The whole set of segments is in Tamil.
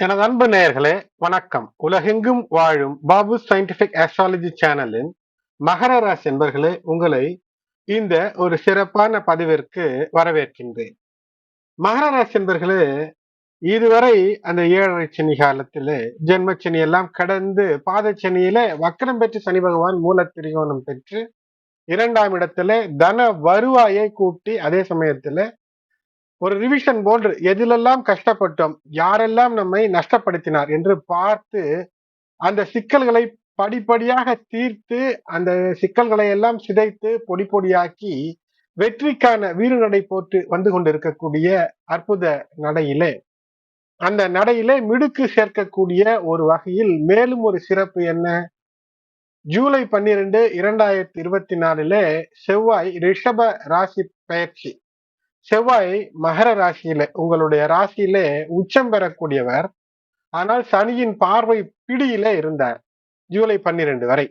எனது அன்பு நேயர்களே வணக்கம். உலகெங்கும் வாழும் பாபு சயின்டிபிக் ஆஸ்ட்ராலஜி சேனலின் மகர ராசி என்பர்களே உங்களை இந்த ஒரு சிறப்பான பதிவிற்கு வரவேற்கின்றேன். மகர ராசி என்பர்களே இதுவரை அந்த ஏழரை சனி காலத்திலே ஜென்மச்சனி எல்லாம் கடந்து பாதச்சனியில வக்கரம் பெற்று சனி பகவான் மூல திரிகோணம் பெற்று இரண்டாம் இடத்துல தன வருவாயை கூட்டி அதே சமயத்துல ஒரு ரிவிஷன் போர்டு எதிலெல்லாம் கஷ்டப்பட்டோம் யாரெல்லாம் நம்மை நஷ்டப்படுத்தினார் என்று பார்த்து அந்த சிக்கல்களை படிப்படியாக தீர்த்து அந்த சிக்கல்களை எல்லாம் சிதைத்து பொடி பொடியாக்கி வெற்றிக்கான வீறு நடை போட்டு வந்து கொண்டிருக்கக்கூடிய அற்புத நடையிலே. அந்த நடையிலே மிடுக்கு சேர்க்கக்கூடிய ஒரு வகையில் மேலும் ஒரு சிறப்பு என்ன? ஜூலை பன்னிரண்டு இரண்டாயிரத்தி இருபத்தி நாலுல செவ்வாய் ரிஷப ராசி பயிற்சி செவ்வாய் மகர ராசியில உங்களுடைய ராசியில உச்சம் பெறக்கூடியவர். ஆனால் சனியின் பார்வை பிடியில இருந்தார். ஜூலை பன்னிரண்டு வரை.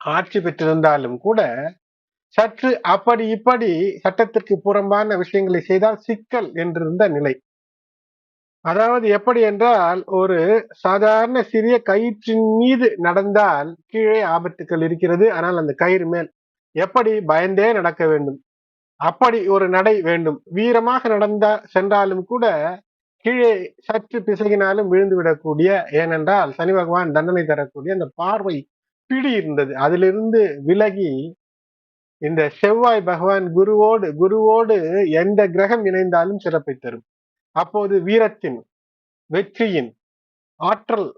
ஆட்சி பெற்றிருந்தாலும் கூட சற்று அப்படி இப்படி சட்டத்திற்கு புறம்பான விஷயங்களை செய்தால் சிக்கல் என்றிருந்த நிலை. அதாவது எப்படி என்றால் ஒரு சாதாரண சிறிய கயிற்றின் மீது நடந்தால் கீழே ஆபத்துக்கள் இருக்கிறது. ஆனால் அந்த கயிறு மேல் எப்படி பயந்தே நடக்க வேண்டும். அப்படி ஒரு நடை வேண்டும். வீரமாக நடந்த சென்றாலும் கூட கீழே சற்று பிசகினாலும் விழுந்து விடக்கூடிய ஏனென்றால் சனி பகவான் தண்டனை தரக்கூடிய அந்த பார்வை பிடி இருந்தது. அதிலிருந்து விலகி இந்த செவ்வாய் பகவான் குருவோடு குருவோடு எந்த கிரகம் இணைந்தாலும் சிறப்பை தரும். அப்போது வீரத்தின் வெற்றியின் ஆற்றல்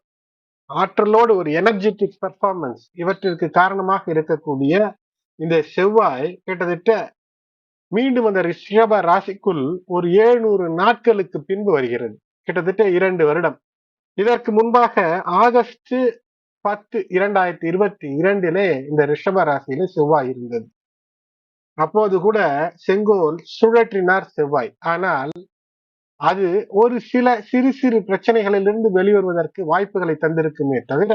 ஆற்றலோடு ஒரு எனர்ஜெட்டிக் பெர்ஃபார்மன்ஸ் இவற்றிற்கு காரணமாக இருக்கக்கூடிய இந்த செவ்வாய் கிட்டத்தட்ட மீண்டும் அந்த ரிஷப ராசிக்குள் ஒரு ஏழுநூறு நாட்களுக்கு பின்பு வருகிறது. கிட்டத்தட்ட இரண்டு வருடம். இதற்கு முன்பாக ஆகஸ்ட் பத்து இரண்டாயிரத்தி இருபத்தி இரண்டிலே இந்த ரிஷப ராசியில செவ்வாய் இருந்தது. அப்போது கூட செங்கோல் சுழற்றினார் செவ்வாய். ஆனால் அது ஒரு சில சிறு சிறு பிரச்சனைகளிலிருந்து வெளிவருவதற்கு வாய்ப்புகளை தந்திருக்குமே தவிர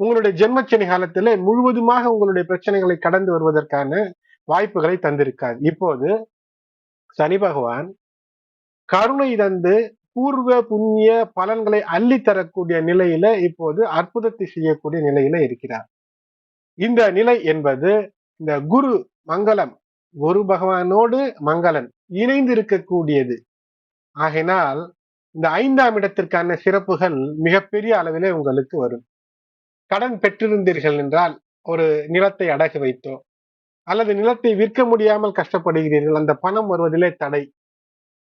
உங்களுடைய ஜென்மச்சனி காலத்திலே முழுவதுமாக உங்களுடைய பிரச்சனைகளை கடந்து வருவதற்கான வாய்ப்புகளை தந்திருக்கார். இப்போது சனி பகவான் கருணை தந்து பூர்வ புண்ணிய பலன்களை அள்ளி தரக்கூடிய நிலையில இப்போது அற்புதத்தை செய்யக்கூடிய நிலையில இருக்கிறார். இந்த நிலை என்பது இந்த குரு மங்களம் குரு பகவானோடு மங்களன் இணைந்து இருக்கக்கூடியது ஆகினால் இந்த ஐந்தாம் இடத்திற்கான சிறப்புகள் மிகப்பெரிய அளவிலே உங்களுக்கு வரும். கடன் பெற்றிருந்தீர்கள் என்றால் ஒரு நிலத்தை அடகு வைத்தோ அல்லது நிலத்தை விற்க முடியாமல் கஷ்டப்படுகிறீர்கள் அந்த பணம் வருவதிலே தடை.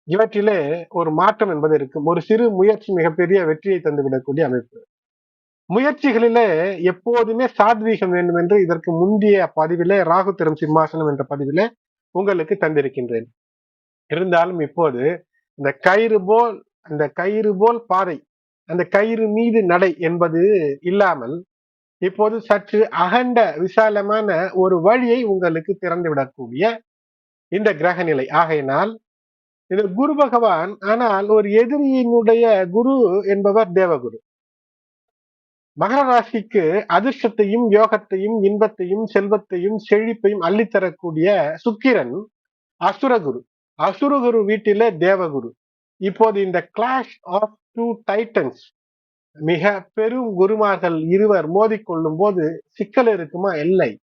இவற்றிலே ஒரு மாற்றம் என்பது இருக்கும் ஒரு சிறு முயற்சி மிகப்பெரிய வெற்றியை தந்துவிடக்கூடிய அமைப்பு. முயற்சிகளிலே எப்போதுமே சாத்வீகம் வேண்டும் என்று இதற்கு முந்தைய பதிவிலே ராகு தரும் சிம்மாசனம் என்ற பதிவிலே உங்களுக்கு தந்திருக்கின்றேன். இருந்தாலும் இப்போது இந்த கயிறு போல் அந்த கயிறு போல் பாதை அந்த கயிறு மீது நடை என்பது இல்லாமல் இப்போது சற்று அகண்ட விசாலமான ஒரு வழியை உங்களுக்கு திறந்து விடக்கூடிய இந்த கிரக நிலை ஆகையினால் இது குரு பகவான் ஆனால் ஒரு எதிரியினுடைய குரு என்பவர் தேவகுரு. மகர ராசிக்கு அதிர்ஷ்டத்தையும் யோகத்தையும் இன்பத்தையும் செல்வத்தையும் செழிப்பையும் அள்ளித்தரக்கூடிய சுக்கிரன் அசுரகுரு. அசுரகுரு வீட்டிலே தேவகுரு. இப்போது இந்த கிளாஷ் ஆஃப் டூ டைட்டன்ஸ் மிக பெரும் குருமார்கள் இருவர் மோதிக்கொள்ளும் போது சிக்கல் இருக்குமா? இல்லை.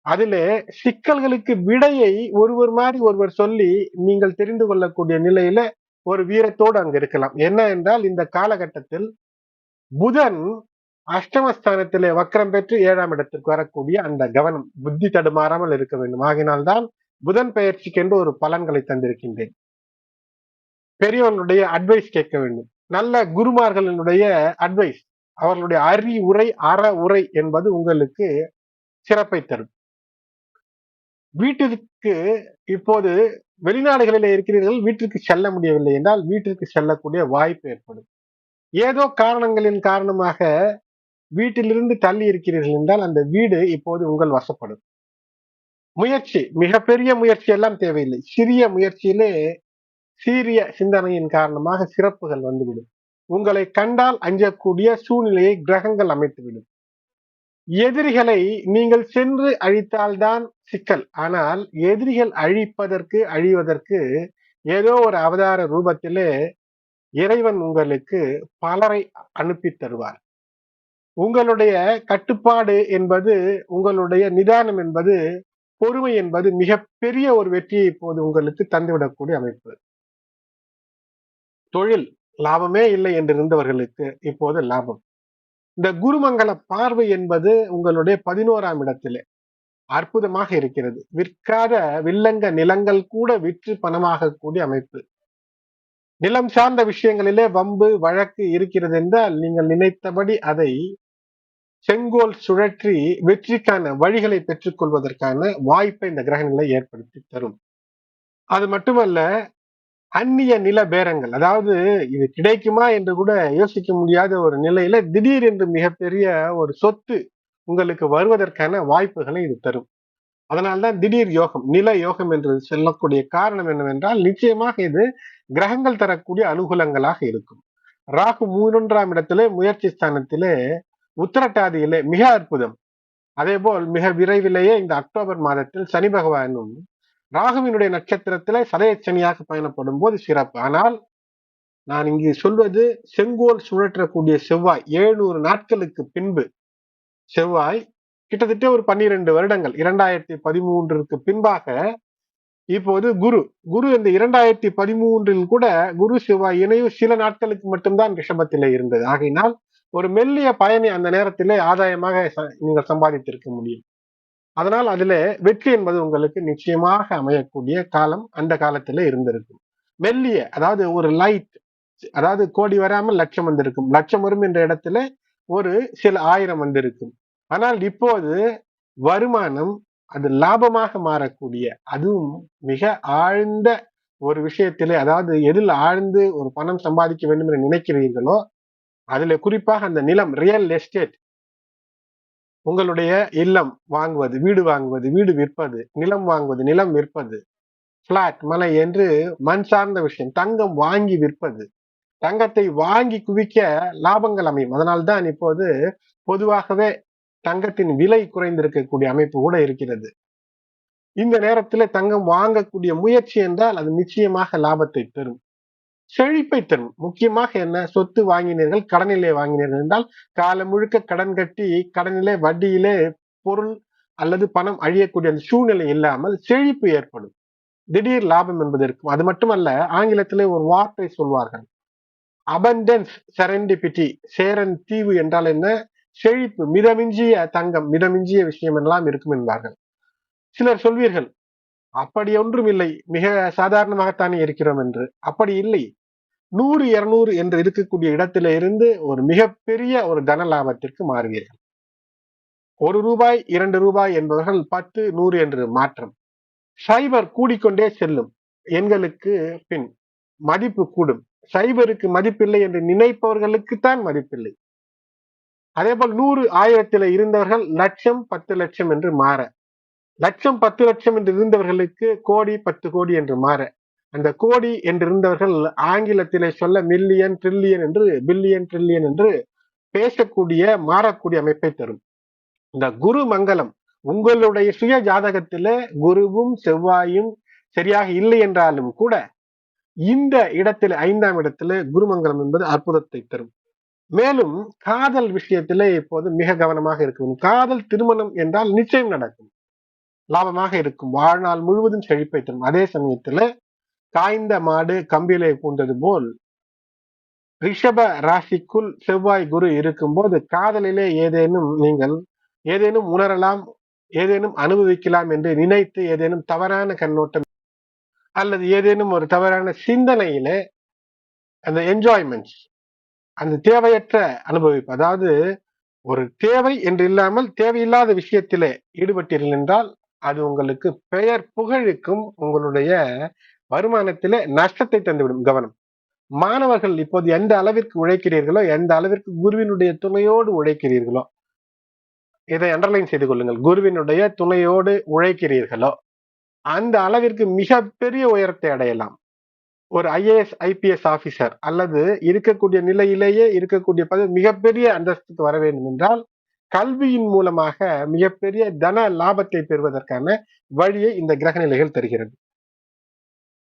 அதிலே சிக்கல்களுக்கு விடையை ஒருவர் மாதிரி ஒருவர் சொல்லி நீங்கள் தெரிந்து கொள்ளக்கூடிய நிலையில ஒரு வீரத்தோடு அங்க இருக்கலாம். என்ன என்றால் இந்த காலகட்டத்தில் புதன் அஷ்டமஸ்தானத்திலே வக்கரம் பெற்று ஏழாம் இடத்திற்கு வரக்கூடிய அந்த கவனம் புத்தி தடுமாறாமல் இருக்க வேண்டும். ஆகினால்தான் புதன் பயிற்சிக்கென்று ஒரு பலன்களை தந்திருக்கின்றேன். பெரியவர்களுடைய அட்வைஸ் கேட்க வேண்டும். நல்ல குருமார்களினுடைய அட்வைஸ் அவர்களுடைய அறி உரை அற உரை என்பது உங்களுக்கு சிறப்பை தரும். வீட்டிற்கு இப்போது வெளிநாடுகளில் இருக்கிறீர்கள் வீட்டிற்கு செல்ல முடியவில்லை என்றால் வீட்டிற்கு செல்லக்கூடிய வாய்ப்பு ஏற்படும். ஏதோ காரணங்களின் காரணமாக வீட்டிலிருந்து தள்ளி இருக்கிறீர்கள் என்றால் அந்த வீடு இப்போது உங்கள் வசப்படும். முயற்சி மிகப்பெரிய முயற்சி எல்லாம் தேவையில்லை. சிறிய முயற்சியிலே சீரிய சிந்தனையின் காரணமாக சிறப்புகள் வந்துவிடும். உங்களை கண்டால் அஞ்சக்கூடிய சூழ்நிலையை கிரகங்கள் அமைத்துவிடும். எதிரிகளை நீங்கள் சென்று அழித்தால்தான் சிக்கல். ஆனால் எதிரிகள் அழிப்பதற்கு அழிவதற்கு ஏதோ ஒரு அவதார ரூபத்திலே இறைவன் உங்களுக்கு பலரை அனுப்பி தருவார். உங்களுடைய கட்டுப்பாடு என்பது உங்களுடைய நிதானம் என்பது பொறுமை என்பது மிகப்பெரிய ஒரு வெற்றியை இப்போது உங்களுக்கு தந்துவிடக்கூடிய அமைப்பு. தொழில் லாபமே இல்லை என்று இருந்தவர்களுக்கு இப்போது லாபம். இந்த குருமங்கல பார்வை என்பது உங்களுடைய பதினோராம் இடத்திலே அற்புதமாக இருக்கிறது. விற்காத வில்லங்க நிலங்கள் கூட விற்று பணமாக கூடிய அமைப்பு. நிலம் சார்ந்த விஷயங்களிலே வம்பு வழக்கு இருக்கிறது என்றால் நீங்கள் நினைத்தபடி அதை செங்கோல் சுழற்றி வெற்றிக்கான வழிகளை பெற்றுக்கொள்வதற்கான வாய்ப்பை இந்த கிரகங்களை ஏற்படுத்தி தரும். அது மட்டுமல்ல அந்நிய நில பேரங்கள் அதாவது இது கிடைக்குமா என்று கூட யோசிக்க முடியாத ஒரு நிலையில திடீர் என்று மிகப்பெரிய ஒரு சொத்து உங்களுக்கு வருவதற்கான வாய்ப்புகளை இது தரும். அதனால்தான் திடீர் யோகம் நில யோகம் என்று சொல்லக்கூடிய காரணம் என்னவென்றால் நிச்சயமாக இது கிரகங்கள் தரக்கூடிய அனுகூலங்களாக இருக்கும். ராகு மூன்றாம் இடத்திலே முயற்சி ஸ்தானத்திலே உத்தரட்டாதியிலே மிக அற்புதம். அதே போல் மிக விரைவிலேயே இந்த அக்டோபர் மாதத்தில் சனி பகவானும் ராகுவினுடைய நட்சத்திரத்திலே சதயச்சனியாக பயணப்படும் போது சிறப்பு. ஆனால் நான் இங்கு சொல்வது செங்கோல் சுழற்றக்கூடிய செவ்வாய் ஏழுநூறு நாட்களுக்கு பின்பு. செவ்வாய் கிட்டத்தட்ட ஒரு பன்னிரண்டு வருடங்கள் இரண்டாயிரத்தி பதிமூன்றுக்கு பின்பாக இப்போது குரு. குரு இந்த இரண்டாயிரத்தி பதிமூன்றில் கூட குரு செவ்வாய் இணையும் சில நாட்களுக்கு மட்டும்தான் ரிஷபத்திலே இருந்தது. ஆகையினால் ஒரு மெல்லிய பயணி அந்த நேரத்திலே ஆதாயமாக நீங்கள் சம்பாதித்திருக்க முடியும். அதனால் அதுல வெற்றி என்பது உங்களுக்கு நிச்சயமாக அமையக்கூடிய காலம் அந்த காலத்துல இருந்திருக்கும். மெல்லிய அதாவது ஒரு லைட் அதாவது கோடி வராமல் லட்சம் வந்திருக்கும். லட்சம் வரும் என்ற இடத்துல ஒரு சில ஆயிரம் வந்திருக்கும். ஆனால் இப்போது வருமானம் அது லாபமாக மாறக்கூடிய அதுவும் மிக ஆழ்ந்த ஒரு விஷயத்திலே அதாவது எதில் ஆழ்ந்து ஒரு பணம் சம்பாதிக்க வேண்டும் என்று நினைக்கிறீர்களோ அதுல குறிப்பாக அந்த நிலம் ரியல் எஸ்டேட் உங்களுடைய இல்லம் வாங்குவது வீடு வாங்குவது வீடு விற்பது நிலம் வாங்குவது நிலம் விற்பது பிளாட் மலை என்று மண் சார்ந்த விஷயம் தங்கம் வாங்கி விற்பது. தங்கத்தை வாங்கி குவிக்க லாபங்கள் அமையும். அதனால்தான் இப்போது பொதுவாகவே தங்கத்தின் விலை குறைந்திருக்கக்கூடிய அமைப்பு கூட இருக்கிறது. இந்த நேரத்தில் தங்கம் வாங்கக்கூடிய முயற்சி என்றால் அது நிச்சயமாக லாபத்தை தரும். செழிப்பை தரும். முக்கியமாக என்ன? சொத்து வாங்கினீர்கள் கடனிலே வாங்கினீர்கள் என்றால் காலம் முழுக்க கடன் கட்டி கடனிலே வட்டியிலே பொருள் அல்லது பணம் அழியக்கூடிய அந்த சூழ்நிலை இல்லாமல் செழிப்பு ஏற்படும். திடீர் லாபம் என்பது இருக்கும். அது மட்டுமல்ல ஆங்கிலத்திலே ஒரு வார்த்தை சொல்வார்கள். அபண்டன்ஸ் செரண்டிபிட்டி சேரன் தீவு என்றால் என்ன? செழிப்பு மிதமிஞ்சிய தங்கம் மிதமிஞ்சிய விஷயம் எல்லாம் இருக்கும் என்பார்கள். சிலர் சொல்வீர்கள் அப்படி ஒன்றும் இல்லை. மிக சாதாரணமாகத்தானே இருக்கிறோம் என்று. அப்படி இல்லை. நூறு இருநூறு என்று இருக்கக்கூடிய இடத்தில இருந்து ஒரு மிகப்பெரிய ஒரு தன லாபத்திற்கு மாறுவீர்கள். ஒரு ரூபாய் இரண்டு ரூபாய் என்பவர்கள் பத்து நூறு என்று மாற்றம். சைபர் கூடிக்கொண்டே செல்லும். எண்களுக்கு பின் மதிப்பு கூடும். சைபருக்கு மதிப்பில்லை என்று நினைப்பவர்களுக்குத்தான் மதிப்பில்லை. அதே போல் நூறு ஆயிரத்தில இருந்தவர்கள் லட்சம் பத்து லட்சம் என்று மாற. லட்சம் பத்து லட்சம் என்று இருந்தவர்களுக்கு கோடி பத்து கோடி என்று மாற. அந்த கோடி என்றிருந்தவர்கள் ஆங்கிலத்திலே சொல்ல மில்லியன் ட்ரில்லியன் என்று பில்லியன் ட்ரில்லியன் என்று பேசக்கூடிய மாறக்கூடிய அமைப்பை தரும். இந்த குரு மங்கலம் உங்களுடைய சுய ஜாதகத்தில குருவும் செவ்வாயும் சரியாக இல்லை என்றாலும் கூட இந்த இடத்துல ஐந்தாம் இடத்துல குருமங்கலம் என்பது அற்புதத்தை தரும். மேலும் காதல் விஷயத்தில இப்போது மிக கவனமாக இருக்கும் காதல் திருமணம் என்றால் நிச்சயம் நடக்கும். லாபமாக இருக்கும். வாழ்நாள் முழுவதும் செழிப்பை தரும். அதே சமயத்துல காய்ந்த மாடு கம்பிலை பூண்டது போல் ரிஷப ராசிக்குள் செவ்வாய் குரு இருக்கும்போது காதலிலே ஏதேனும் நீங்கள் ஏதேனும் உணரலாம் ஏதேனும் அனுபவிக்கலாம் என்று நினைத்து ஏதேனும் தவறான கண்ணோட்டம் அல்லது ஏதேனும் ஒரு தவறான சிந்தனையில அந்த என்ஜாய்மெண்ட்ஸ் அந்த தேவையற்ற அனுபவிப்பு அதாவது ஒரு தேவை என்று இல்லாமல் தேவையில்லாத விஷயத்திலே ஈடுபட்டீர்கள் என்றால் அது உங்களுக்கு பெயர் புகழுக்கும் உங்களுடைய வருமானத்திலே நஷ்டத்தை தந்துவிடும் கவனம். மாணவர்கள் இப்போது எந்த அளவிற்கு உழைக்கிறீர்களோ எந்த அளவிற்கு குருவினுடைய துணையோடு உழைக்கிறீர்களோ இதை அண்டர்லைன் செய்து கொள்ளுங்கள். குருவினுடைய துணையோடு உழைக்கிறீர்களோ அந்த அளவிற்கு மிகப்பெரிய உயரத்தை அடையலாம். ஒரு ஐஏஎஸ் ஐபிஎஸ் ஆபீசர் அல்லது இருக்கக்கூடிய நிலையிலேயே இருக்கக்கூடிய பதவி மிகப்பெரிய அந்தஸ்துக்கு வர வேண்டும் என்றால் கல்வியின் மூலமாக மிகப்பெரிய தன லாபத்தை பெறுவதற்கான வழியை இந்த கிரக நிலைகள் தருகிறது.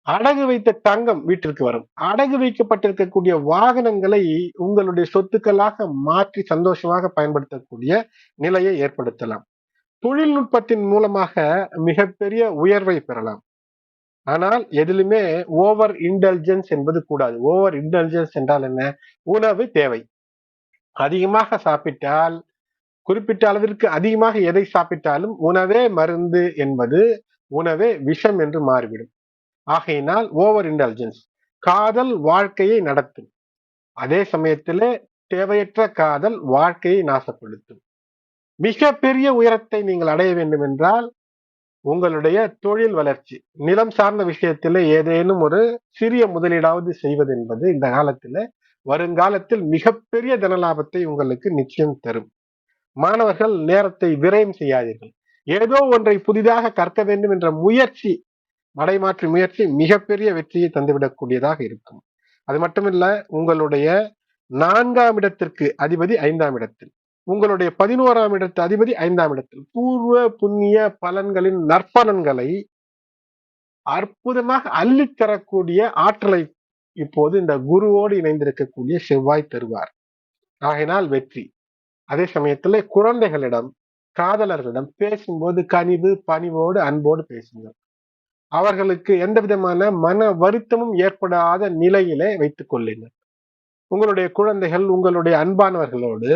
அடகு வைத்த தங்கம் வீட்டிற்கு வரும். அடகு வைக்கப்பட்டிருக்கக்கூடிய வாகனங்களை உங்களுடைய சொத்துக்களாக மாற்றி சந்தோஷமாக பயன்படுத்தக்கூடிய நிலையை ஏற்படுத்தலாம். தொழில்நுட்பத்தின் மூலமாக மிகப்பெரிய உயர்வை பெறலாம். ஆனால் எதிலுமே ஓவர் இன்டெலிஜென்ஸ் என்பது கூடாது. ஓவர் இன்டெலிஜென்ஸ் என்றால் என்ன? உணவு தேவை. அதிகமாக சாப்பிட்டால் குறிப்பிட்ட அளவிற்கு அதிகமாக எதை சாப்பிட்டாலும் உணவே மருந்து என்பது உணவே விஷம் என்று மாறிவிடும். ஆகையினால் ஓவர் இன்டெலிஜென்ஸ் காதல் வாழ்க்கையை நடத்தும். அதே சமயத்தில் தேவையற்ற காதல் வாழ்க்கையை நாசப்படுத்தும். மிக பெரிய உயரத்தை நீங்கள் அடைய வேண்டும் என்றால் உங்களுடைய தொழில் வளர்ச்சி நிலம் சார்ந்த விஷயத்தில் ஏதேனும் ஒரு சிறிய முதலீடாவது செய்வது என்பது இந்த காலத்தில் வருங்காலத்தில் மிகப்பெரிய தனலாபத்தை உங்களுக்கு நிச்சயம் தரும். மாணவர்கள் நேரத்தை விரயம் செய்யாதீர்கள். ஏதோ ஒன்றை புதிதாக கற்க வேண்டும் என்ற முயற்சி மடைமாற்று முயற்சி மிகப்பெரிய வெற்றியை தந்துவிடக்கூடியதாக இருக்கும். அது மட்டுமில்ல உங்களுடைய நான்காம் இடத்திற்கு அதிபதி ஐந்தாம் இடத்தில் உங்களுடைய பதினோராம் இடத்து அதிபதி ஐந்தாம் இடத்தில் பூர்வ புண்ணிய பலன்களின் நற்பலன்களை அற்புதமாக அள்ளித்தரக்கூடிய ஆற்றலை இப்போது இந்த குருவோடு இணைந்திருக்கக்கூடிய செவ்வாய் தருவார். ஆகையினால் வெற்றி. அதே சமயத்துல குழந்தைகளிடம் காதலர்களிடம் பேசும்போது கனிவு பணிவோடு அன்போடு பேசுங்கள். அவர்களுக்கு எந்த விதமான மன வருத்தமும் ஏற்படாத நிலையிலே வைத்துக் கொள்ளுங்கள். உங்களுடைய குழந்தைகள் உங்களுடைய அன்பானவர்களோடு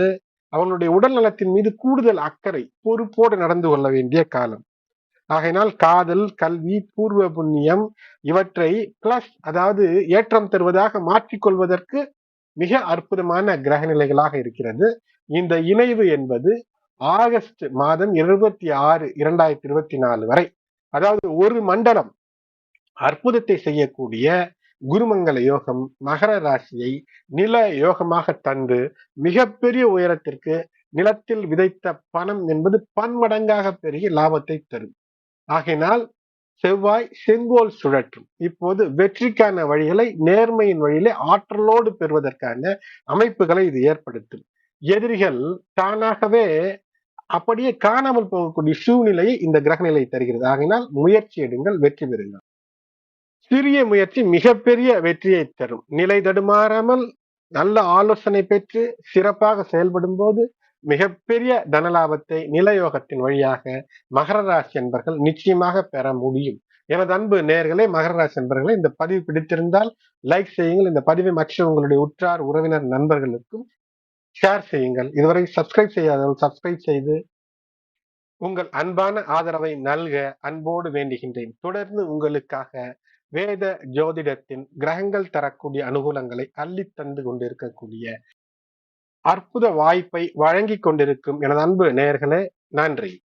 அவர்களுடைய உடல் நலத்தின் மீது கூடுதல் அக்கறை பொறுப்போடு நடந்து கொள்ள வேண்டிய காலம். ஆகையினால் காதல் கல்வி பூர்வ புண்ணியம் இவற்றை பிளஸ் அதாவது ஏற்றம் தருவதாக மாற்றிக்கொள்வதற்கு மிக அற்புதமான கிரக நிலைகளாக இருக்கிறது. இந்த இணைவு என்பது ஆகஸ்ட் மாதம் இருபத்தி ஆறு இரண்டாயிரத்தி இருபத்தி நாலு வரை அதாவது ஒரு மண்டலம் அற்புதத்தை செய்யக்கூடிய குருமங்கல யோகம் மகர ராசியை நில யோகமாக தந்து மிகப்பெரிய உயரத்திற்கு நிலத்தில் விதைத்த பணம் என்பது பன்மடங்காக பெருகி லாபத்தை தரும். ஆகையினால் செவ்வாய் செங்கோல் சுழற்றும். இப்போது வெற்றிக்கான வழிகளை நேர்மையின் வழியிலே ஆற்றலோடு பெறுவதற்கான அமைப்புகளை இது ஏற்படுத்தும். எதிரிகள் தானாகவே அப்படியே காணாமல் போகக்கூடிய சூழ்நிலையை இந்த கிரகநிலை தருகிறது. ஆகினால் முயற்சி எடுங்கள் வெற்றி பெறுங்கள். சிறிய முயற்சி மிகப்பெரிய வெற்றியை தரும். நிலை தடுமாறாமல் நல்ல ஆலோசனை பெற்று சிறப்பாக செயல்படும் போது மிகப்பெரிய தனலாபத்தை நிலயோகத்தின் வழியாக மகர ராசி என்பர்கள் நிச்சயமாக பெற முடியும். எனது அன்பு நேர்களே மகர ராசி என்பர்களை இந்த பதிவு பிடித்திருந்தால் லைக் செய்யுங்கள். இந்த பதிவை மற்ற உங்களுடைய உற்றார் உறவினர் நண்பர்களுக்கும் ஷேர் செய்யுங்கள். இதுவரை சப்ஸ்கிரைப் செய்யாதவர்கள் சப்ஸ்கிரைப் செய்து உங்கள் அன்பான ஆதரவை நல்க அன்போடு வேண்டுகின்றேன். தொடர்ந்து உங்களுக்காக வேத ஜோதிடத்தின் கிரகங்கள் தரக்கூடிய அனுகூலங்களை அள்ளி தந்து கொண்டிருக்கக்கூடிய அற்புத வாய்ப்பை வழங்கி கொண்டிருக்கும் எனது அன்பு நேயர்களே நன்றி.